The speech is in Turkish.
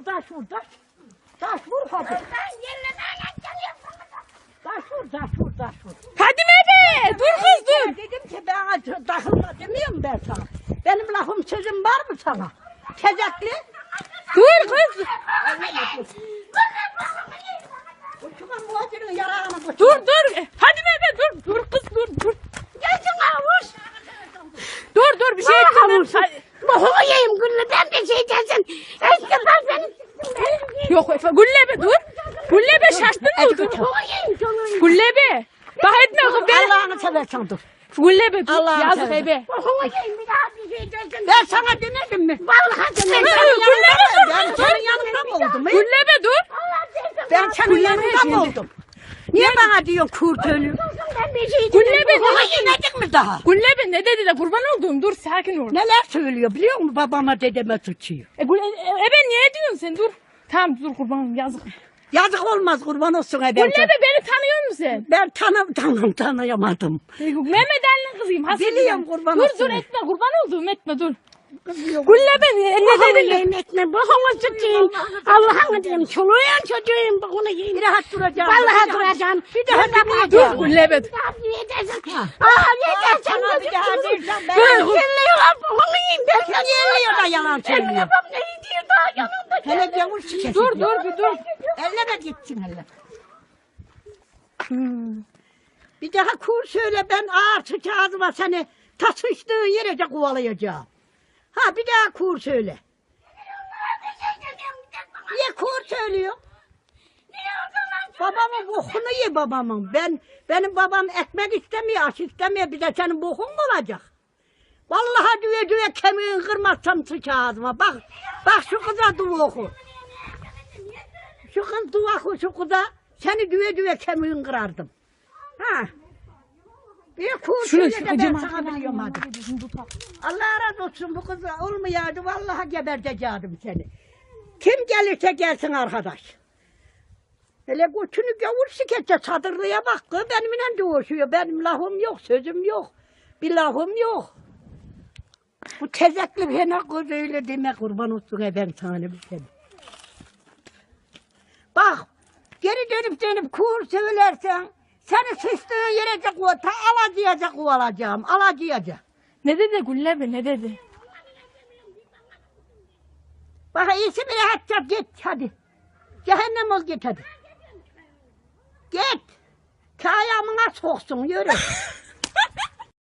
vur taş vur taş. Taş vur hadi. Taş vur taş vur taş vur. Fadime be dur kız dur. Ben dedim ki ben acı takılma demiyorum ben sana. Benim lafım sözüm var mı sana? Tezekli. Dur kız. Dur dur. Fadime be dur. Dur kız dur dur. Gelsin avuç. Dur dur bir şey etmem. Boğumu yiyeyim gülleden bir şey desin. Eskiden beni Yok Efe Güllebe dur. Güllebe şaştın mı? Dur. Güllebe. Bak etme kız ben. Allah'ını seversen dur. Güllebe dur. Allah'ını Yazık seversen. ebe. Ben sana demedim mi? Vallahi demedim. Ben senin yanında mı oldum? he? Güllebe dur. Ben senin yanında mı oldum? Niye bana diyorsun kurt ölü? Ben bir şey Güllebe Boğumu dur. yemedin mi daha? Güllebe ne dedi de kurban olduğum dur sakin ol. Neler söylüyor biliyor musun? Babama dedeme sıçıyor. E, Gülle, e, ebe niye diyorsun sen dur. Tamam dur kurbanım yazık. Yazık olmaz kurban olsun ben. Güllebe beni tanıyor musun? Ben tanım tanım tanıyamadım. E, Mehmet Ali'nin kızıyım. Hasan Biliyorum, kurban Dur olsun. dur etme kurban olduğum etme dur. Güllebe ne, ne dedi? Yemin etme, boğumu sıçayım. Allah'ını diyeyim, çoluğun çocuğun boğunu yiyeyim. Bir rahat duracağım. Vallahi duracağım. Bir daha dinleyeceğim. Dur Güllebe dur. Aa ne dersen de bir daha dersen ben. Ben kirliyorlar boğunu yiyeyim dersen. Kirliyor da yalan söylüyor. Daha yanında. Hele gavur. Dur dur bir dur. Elle de gitsin hele. Bir daha kur söyle ben ağır sıçağızıma seni ta sıçtığın yerece kovalayacağım. Ha bir daha kur söyle. Niye kur söylüyor? Babamın bokunu ye babamın. Ben benim babam ekmek istemiyor, aş istemiyor. Bir de senin bokun mu olacak? Vallahi düve düve kemiğin kırmazsam sıç ağzıma. Bak, bak şu kıza dua oku. Şu kız dua oku şu kıza. Seni düve düve kemiğin kırardım. Ha. Bir kur Şunu söyle şu de ben sana biliyorum hadi. Allah razı olsun bu kız olmayaydı vallahi gebertecektim seni. Kim gelirse gelsin arkadaş. Hele götünü gavur siketse sadırlıya bak benimle dövüşüyor. Benim lafım yok, sözüm yok. Bir lafım yok. Bu tezekli fena kız öyle deme kurban olsun e sana bir seni. Bak geri dönüp dönüp kur söylersen seni sıçtığın yere de kuva, ta alacıyacak kovalacağım, alacıyacak. Ne dedi Güllebe ne dedi? Bak iyisi bir rahat yap git hadi. Cehennem ol git hadi. Git. Kayamına soksun yürü.